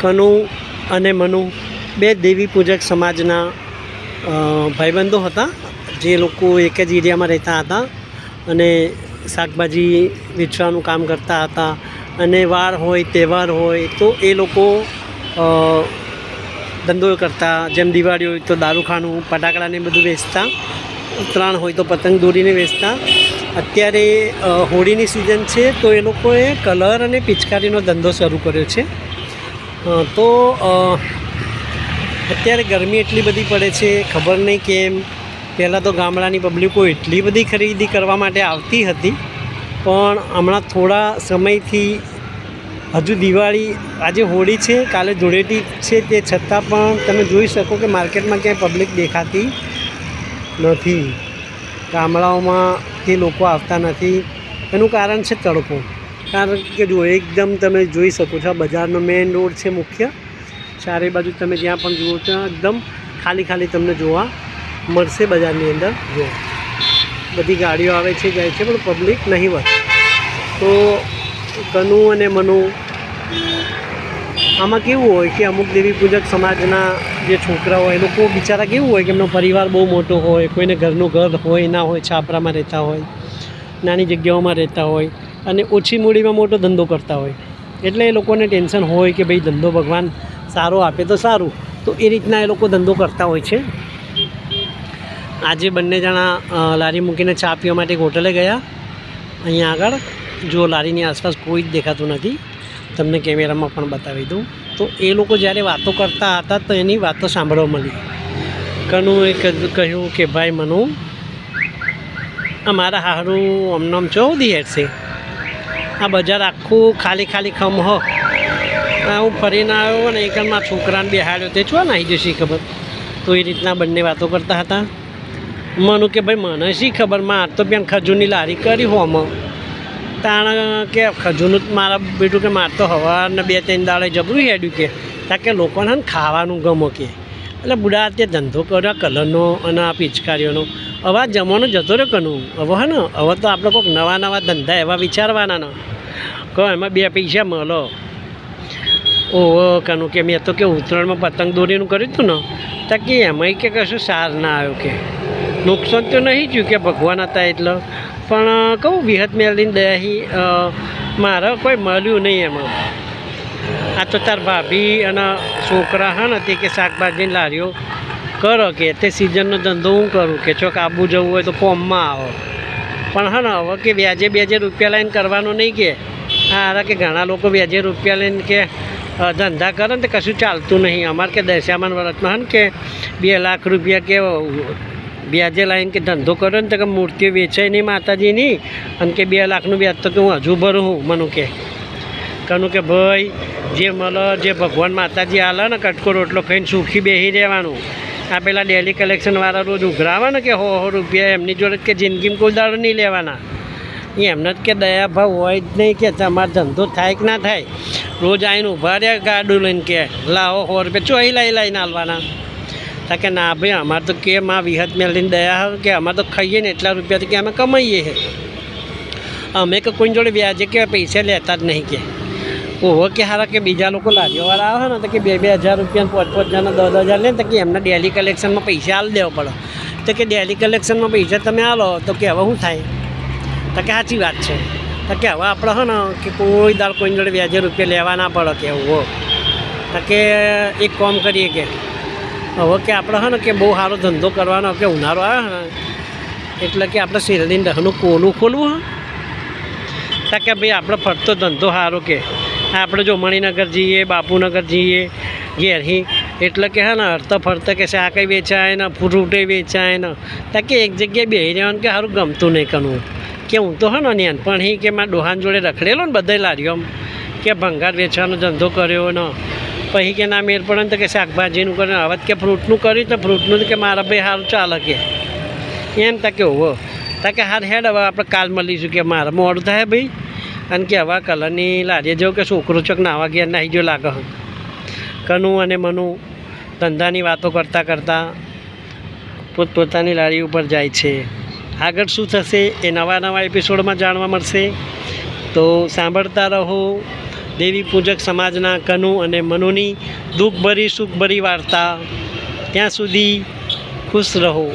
કનુ અને મનુ બે દેવી પૂજક સમાજના ભાઈબંધો હતા. જે લોકો એક જ એરિયામાં રહેતા હતા અને શાકભાજી વેચવાનું કામ કરતા હતા અને વાર હોય, તહેવાર હોય તો એ લોકો ધંધો કરતા. જેમ દિવાળી હોય તો દારૂખાનું ફટાકડાને બધું વેચતા. ઉત્તરાયણ હોય તો પતંગ દોરીને વેચતા. અત્યારે હોળીની સિઝન છે તો એ લોકોએ કલર અને પિચકારીનો ધંધો શરૂ કર્યો છે. તો અત્યારે ગરમી એટલી બધી પડે છે, ખબર નહીં કેમ. પહેલાં તો ગામડાની પબ્લિકો એટલી બધી ખરીદી કરવા માટે આવતી હતી. પણ હમણાં થોડા સમયથી હજુ દિવાળી આજે હોળી છે, કાલે ધૂળેટી છે, તે છતાં પણ તમે જોઈ શકો કે માર્કેટમાં ક્યાંય પબ્લિક દેખાતી નથી. ગામડાઓમાંથી લોકો આવતા નથી. એનું કારણ છે તડકો. કારણ કે જો એકદમ તમે જોઈ શકો છો, આ બજારનો મેઇન રોડ છે મુખ્ય. ચારે બાજુ તમે જ્યાં પણ જુઓ ત્યાં એકદમ ખાલી ખાલી તમને જોવા મળશે બજારની અંદર. જુઓ, બધી ગાડીઓ આવે છે, જાય છે, પણ પબ્લિક નહીં હોય. તો કનુ અને મનુ, આમાં કેવું હોય કે અમુક દેવી પૂજક સમાજના જે છોકરા હોય, એ લોકો બિચારા કેવું હોય કે એમનો પરિવાર બહુ મોટો હોય, કોઈને ઘરનું ઘર હોય, ના હોય, છાપરામાં રહેતા હોય, નાની જગ્યાઓમાં રહેતા હોય અને ઓછી મૂડીમાં મોટો ધંધો કરતા હોય. એટલે એ લોકોને ટેન્શન હોય કે ભાઈ ધંધો ભગવાન સારો આપે તો સારું. તો એ રીતના એ લોકો ધંધો કરતા હોય છે. આજે બંને જણા લારી મૂકીને ચા પીવા માટે એક હોટલે ગયા. અહીંયા આગળ, જો લારીની આસપાસ કોઈ જ દેખાતું નથી. તમને કેમેરામાં પણ બતાવી દઉં. તો એ લોકો જ્યારે વાતો કરતા હતા તો એની વાતો સાંભળવા મળી. કનું એ કહ્યું કે, ભાઈ મનુ, અમારા હારું અમનામ હેઠ હેઠશે આ બજાર આખું ખાલી ખાલી ખમ હો. હું ફરીને આવ્યો ને મારા છોકરાને બેહાડ્યો. તે છો નાહી જશે ખબર? તો એ રીતના બંને વાતો કરતા હતા. મનું કે ભાઈ, મને શી ખબર? માર તો બેન ખજૂરની લારી કરી હોમ તાણ કે ખજૂરનું મારા બેટું કે માર તો હવાને બે ત્રણ દાડે જબરું હેડ્યું કે. તા કે લોકોને ને ખાવાનું ગમો કે. એટલે બુડા તે ધંધો કર્યો કલરનો અને આ પિચકારીઓનો. હવે આ જમાનો જતો રહ્યો કનું. હવે હે ને હવે તો આપણે કોઈક નવા નવા ધંધા એવા વિચારવાના કહો, એમાં બે પૈસા મળો. ઓહો, કનું કે મેં તો કે ઉત્તરાયણમાં પતંગ દોરીનું કર્યું હતું ને, તો કે એમાંય કે કશું સાર ના આવ્યો કે. નુકસાન તો નહીં થયું કે ભગવાન હતા એટલે. પણ, કહું, વિહત મેળવીને દયાહી મારે કોઈ મળ્યું નહીં એમાં. આ તો તાર ભાભી અને છોકરા હા ને, તે કે શાકભાજીની લારીઓ કરો કે તે સિઝનનો ધંધો હું કરું કે ચોક આબુ જવું હોય તો કોમમાં આવો. પણ હા ને, હવે કે વ્યાજે બેજે રૂપિયા લઈને કરવાનું નહીં કે. હા કે ઘણા લોકો વ્યાજે રૂપિયા લઈને કે ધંધા કરે ને તો કશું ચાલતું નહીં. અમારે કે દશામાન વર્ષમાં હન કે બે લાખ રૂપિયા કે વ્યાજે લાવીને કે ધંધો કર્યો ને તો કે મૂર્તિઓ વેચાય નહીં માતાજીની અને કે બે લાખનું વ્યાજ તો કે હું હજુ ભરું હું, મનું કે. કનું કે, ભાઈ, જે મળે, જે ભગવાન માતાજી આલે ને કટકો રોટલો ખાઈને સુખી બેસી રહેવાનું. આ પેલા ડેલી કલેક્શનવાળા રોજ ઉઘરાવાના કે હો હો રૂપિયા એમની જોડે કે જિંદગીમાં કોઈ દાડો નહીં લેવાના. એમને જ કે દયા ભાવ હોય જ નહીં કે તમારો ધંધો થાય કે ના થાય. રોજ આવીને ઊભા રહ્યા, ગાડું લઈને કે, લાવો, હો રૂપિયા ચોહી લાવી લાવીને હાલવાના. તા કે ના ભાઈ, અમારે તો કે માં વિહત મેળવીને દયા કે અમારે તો ખાઈએ ને એટલા રૂપિયા કે અમે કમાઈએ અમે કે કોઈ જોડે વ્યાજે કે પૈસા લેતા જ નહીં કે. ઓહો, કે હારા કે બીજા લોકો લારીઓવાળા આવે ને, તો કે બે બે હજાર રૂપિયા પાંચ પાંચ હજારના દસ હજાર લે ને, તો કે એમને ડેલી કલેક્શનમાં પૈસા આલ દેવો પડે. તો કે ડેલી કલેક્શનમાં પૈસા તમે આલો, તો કે હવે શું થાય? તો કે સાચી વાત છે. તો કે હવે આપણે હો ને, કે કોઈ દાળ કોઈ જોડે વ્યાજે રૂપિયા લેવા ના પડે કે ઓહો તો કે એક કામ કરીએ કે, હવે કે આપણે હો ને, કે બહુ સારો ધંધો કરવાનો, કે ઉનાળો આવે ને, એટલે કે આપણે શેરડીને દહનું કોલું ખોલવું હા તો કે ભાઈ, આપણે ફરતો ધંધો સારો કે આપણે જો મણિનગર જઈએ, બાપુનગર જઈએ ઘેરથી એટલે કે હે ને, હરતા ફરતા કે શાકય વેચાય ને ફ્રૂટે વેચાય ને. તા કે એક જગ્યાએ બેસી રહેવાનું કે સારું ગમતું નહીં કરવું કે હું તો હે ને નાનપણથી કે મારા ડોહાન જોડે રખડેલો ને બધાય લારીઓમ કે ભંગાર વેચવાનો ધંધો કર્યો ને. પછી કે ના મેર પડે તો કે શાકભાજીનું કરે હવે કે ફ્રૂટનું કર્યું તો ફ્રૂટનું કે મારા ભાઈ સારું ચાલે કે. એમ તા કે હોવો. તા કે હાર હેડ, હવે આપણે કાલ મળીશું કે મારે મોડું થાય ભાઈ. અને કે હવા કલરની લારીએ જેવું કે છોકરો ચોક નાવા ગયા નાહી જો લાગે કનુ અને મનુ ધંધાની વાતો કરતાં કરતાં પોતપોતાની લારી ઉપર જાય છે. આગળ શું થશે એ નવા નવા એપિસોડમાં જાણવા મળશે. તો સાંભળતા રહો દેવી પૂજક સમાજના કનુ અને મનુની દુઃખભરી સુખભરી વાર્તા. ત્યાં સુધી ખુશ રહો.